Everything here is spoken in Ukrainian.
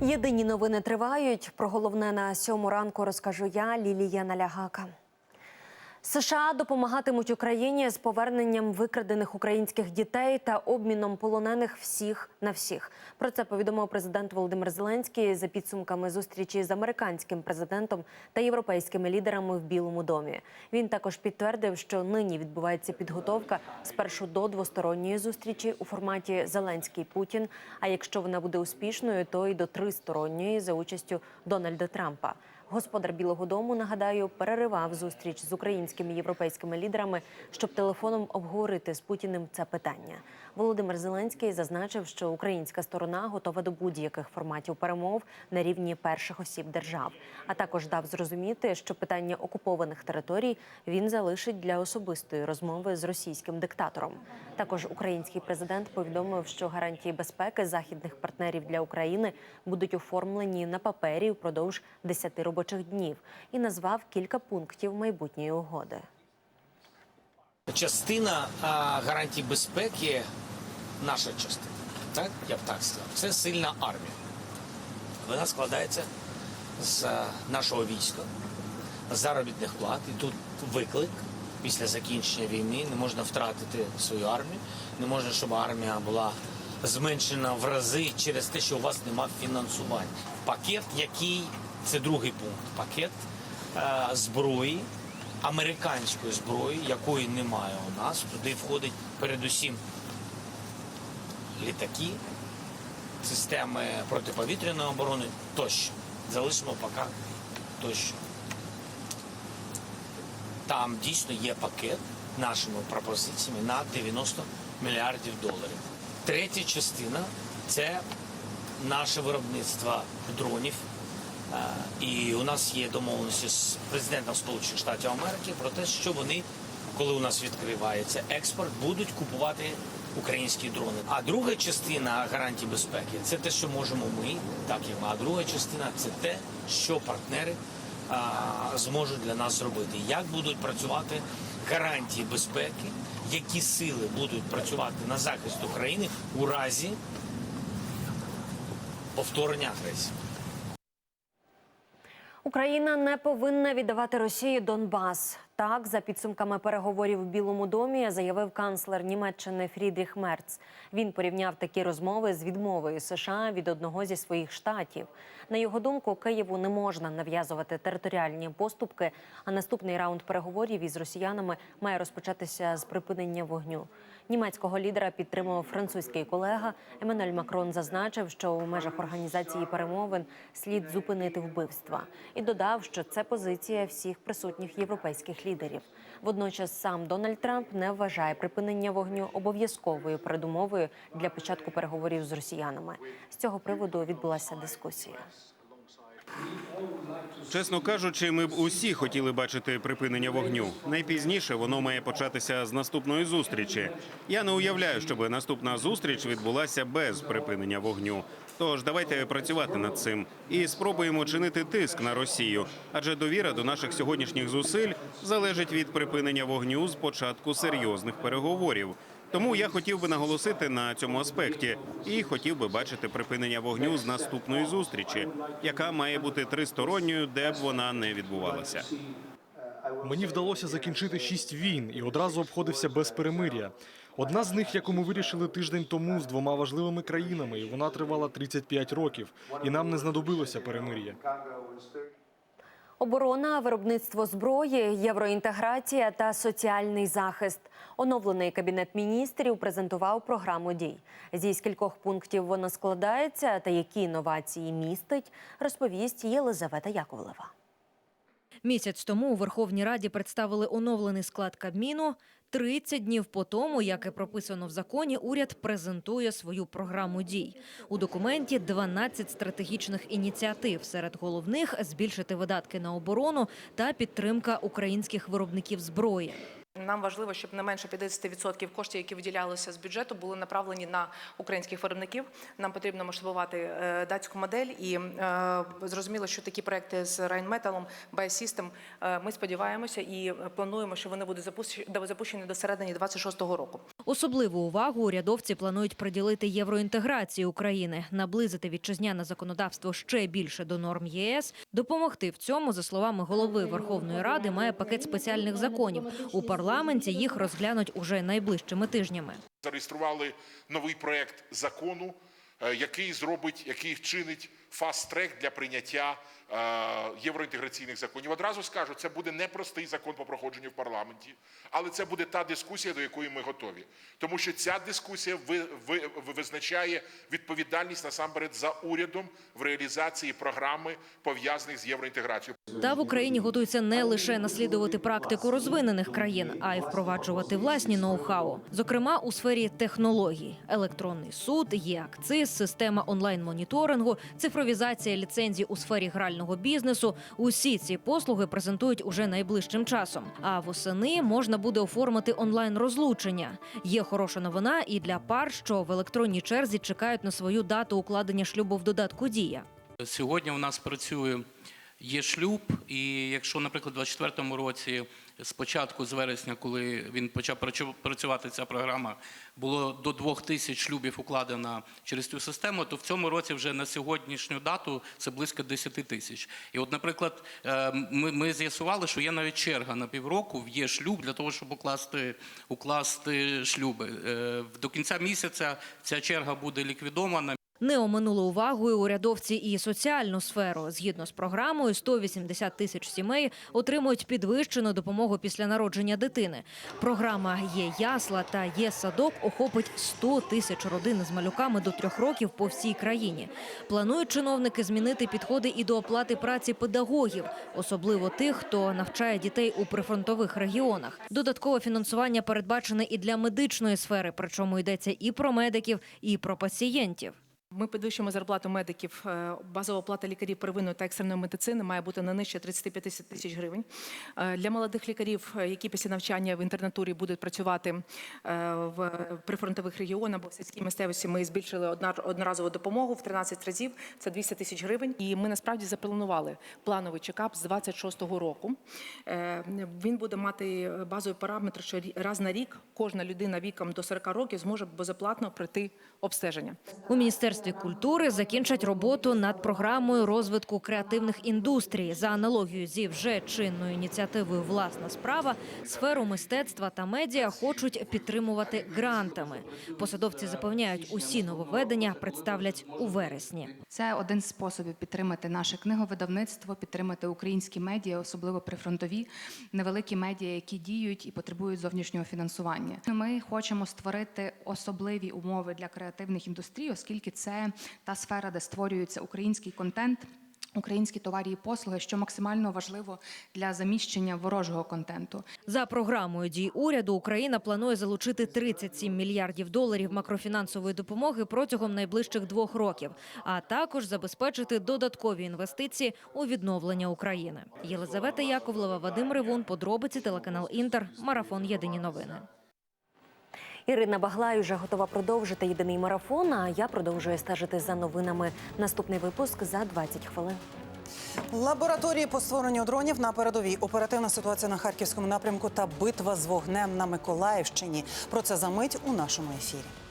Єдині новини тривають. Про головне на сьому ранку розкажу я, Лілія Налягака. США допомагатимуть Україні з поверненням викрадених українських дітей та обміном полонених всіх на всіх. Про це повідомив президент Володимир Зеленський за підсумками зустрічі з американським президентом та європейськими лідерами в Білому домі. Він також підтвердив, що нині відбувається підготовка спершу до двосторонньої зустрічі у форматі Зеленський Путін. А якщо вона буде успішною, то й до тристоронньої за участю Дональда Трампа. Господар Білого Дому нагадаю переривав зустріч з українськими європейськими лідерами, щоб телефоном обговорити з Путіним це питання. Володимир Зеленський зазначив, що українська сторона готова до будь-яких форматів перемов на рівні перших осіб держав, а також дав зрозуміти, що питання окупованих територій він залишить для особистої розмови з російським диктатором. Також український президент повідомив, що гарантії безпеки західних партнерів для України будуть оформлені на папері впродовж 10 робочих днів і назвав кілька пунктів майбутньої угоди. Частина а, гарантій безпеки, наша частина, так я б так сказав, це сильна армія. Вона складається з нашого війська, заробітних плат. І тут виклик після закінчення війни. Не можна втратити свою армію, не можна, щоб армія була зменшена в рази через те, що у вас немає фінансування. Пакет, який це другий пункт, пакет е, зброї американської зброї, якої немає у нас. Туди входить передусім літаки, системи протиповітряної оборони тощо. Залишимо поки тощо. Там дійсно є пакет нашими пропозиціями на 90 мільярдів доларів. Третя частина це наше виробництво дронів. І у нас є домовленості з президентом Сполучених Штатів Америки про те, що вони, коли у нас відкривається експорт, будуть купувати українські дрони. А друга частина гарантій безпеки це те, що можемо ми, так як ми. А друга частина це те, що партнери а, зможуть для нас зробити. Як будуть працювати гарантії безпеки, які сили будуть працювати на захист України у разі повторення агресії. Україна не повинна віддавати Росії Донбас. Так, за підсумками переговорів в Білому домі, заявив канцлер Німеччини Фрідріх Мерц. Він порівняв такі розмови з відмовою США від одного зі своїх штатів. На його думку, Києву не можна нав'язувати територіальні поступки. А наступний раунд переговорів із росіянами має розпочатися з припинення вогню. Німецького лідера підтримував французький колега. Еммануель Макрон зазначив, що у межах організації перемовин слід зупинити вбивства, і додав, що це позиція всіх присутніх європейських лідерів. Водночас сам Дональд Трамп не вважає припинення вогню обов'язковою передумовою для початку переговорів з росіянами. З цього приводу відбулася дискусія. Чесно кажучи, ми б усі хотіли бачити припинення вогню. Найпізніше воно має початися з наступної зустрічі. Я не уявляю, щоб наступна зустріч відбулася без припинення вогню. Тож давайте працювати над цим і спробуємо чинити тиск на Росію, адже довіра до наших сьогоднішніх зусиль залежить від припинення вогню з початку серйозних переговорів. Тому я хотів би наголосити на цьому аспекті і хотів би бачити припинення вогню з наступної зустрічі, яка має бути тристоронньою, де б вона не відбувалася. Мені вдалося закінчити шість війн і одразу обходився без перемир'я. Одна з них, яку ми вирішили тиждень тому з двома важливими країнами, і вона тривала 35 років, і нам не знадобилося перемир'я. Оборона, виробництво зброї, євроінтеграція та соціальний захист. Оновлений кабінет міністрів презентував програму дій. Зі скількох пунктів вона складається та які інновації містить, розповість Єлизавета Яковлева. Місяць тому у Верховній Раді представили оновлений склад Кабміну. 30 днів по тому, як і прописано в законі, уряд презентує свою програму дій. У документі 12 стратегічних ініціатив. Серед головних збільшити видатки на оборону та підтримка українських виробників зброї. Нам важливо, щоб не менше 50% коштів, які виділялися з бюджету, були направлені на українських виробників. Нам потрібно масштабувати е, датську модель, і е, зрозуміло, що такі проекти з Rheinmetall, Biosystem, е, ми сподіваємося і плануємо, що вони будуть запущені- до середини 26-го року. Особливу увагу урядовці планують приділити євроінтеграції України, наблизити вітчизняне законодавство ще більше до норм ЄС. Допомогти в цьому, за словами голови Верховної Ради, має пакет спеціальних законів. У парламенті їх розглянуть уже найближчими тижнями. зареєстрували новий проект закону, е, який зробить, який вчинить фаст-трек для прийняття євроінтеграційних законів. Одразу скажу, це буде непростий закон по проходженню в парламенті, але це буде та дискусія, до якої ми готові. Тому що ця дискусія ви, ви, ви- визначає відповідальність насамперед за урядом в реалізації програми, пов'язаних з євроінтеграцією. Та в Україні готуються не лише наслідувати практику розвинених країн, а й впроваджувати власні ноу-хау. Зокрема, у сфері технологій: електронний суд, є акциз, система онлайн-моніторингу, цифровізація ліцензій у сфері грального бізнесу. Усі ці послуги презентують уже найближчим часом. А восени можна буде оформити онлайн розлучення. Є хороша новина і для пар, що в електронній черзі чекають на свою дату укладення шлюбу в додатку Дія. Сьогодні у нас працює є шлюб, і якщо, наприклад, у 2024 році, спочатку з вересня, коли він почав працювати ця програма, було до двох тисяч шлюбів укладено через цю систему, то в цьому році вже на сьогоднішню дату це близько 10 тисяч. І от, наприклад, е, ми, ми з'ясували, що є навіть черга на півроку є шлюб для того, щоб укласти, укласти шлюби. Е, До кінця місяця ця черга буде ліквідована. Не оминули увагою урядовці і соціальну сферу. Згідно з програмою, 180 тисяч сімей отримують підвищену допомогу після народження дитини. Програма «Є ясла» та «Є садок» охопить 100 тисяч родин з малюками до трьох років по всій країні. Планують чиновники змінити підходи і до оплати праці педагогів, особливо тих, хто навчає дітей у прифронтових регіонах. Додаткове фінансування передбачене і для медичної сфери, причому йдеться і про медиків, і про пацієнтів. Ми підвищуємо зарплату медиків. Е, Базова оплата лікарів первинної та екстреної медицини має бути не нижче 35 тисяч гривень. Е, Для молодих лікарів, е, які після навчання в інтернатурі будуть працювати в прифронтових регіонах або в сільській місцевості, ми збільшили одноразову допомогу в 13 разів. Це 200 тисяч гривень. І ми насправді запланували плановий чекап з 26-го року. Він буде мати базовий параметр, що раз на рік кожна людина віком до 40 років зможе безоплатно пройти обстеження. У міністерстві культури закінчать роботу над програмою розвитку креативних індустрій за аналогією зі вже чинною ініціативою Власна справа сферу мистецтва та медіа хочуть підтримувати грантами. Посадовці запевняють, усі нововведення представлять у вересні. Це один з способів підтримати наше книговидавництво, підтримати українські медіа, особливо прифронтові невеликі медіа, які діють і потребують зовнішнього фінансування. Ми хочемо створити особливі умови для креативних індустрій, оскільки це та сфера, де створюється український контент. Українські товарі і послуги, що максимально важливо для заміщення ворожого контенту. За програмою дій уряду Україна планує залучити 37 мільярдів доларів макрофінансової допомоги протягом найближчих двох років, а також забезпечити додаткові інвестиції у відновлення України. Єлизавета Яковлева, Вадим Ривун, подробиці телеканал Інтер, марафон Єдині новини. Ірина Баглай вже готова продовжити єдиний марафон. А я продовжую стежити за новинами. Наступний випуск за 20 хвилин. Лабораторії по створенню дронів на передовій. Оперативна ситуація на харківському напрямку та битва з вогнем на Миколаївщині. Про це за мить у нашому ефірі.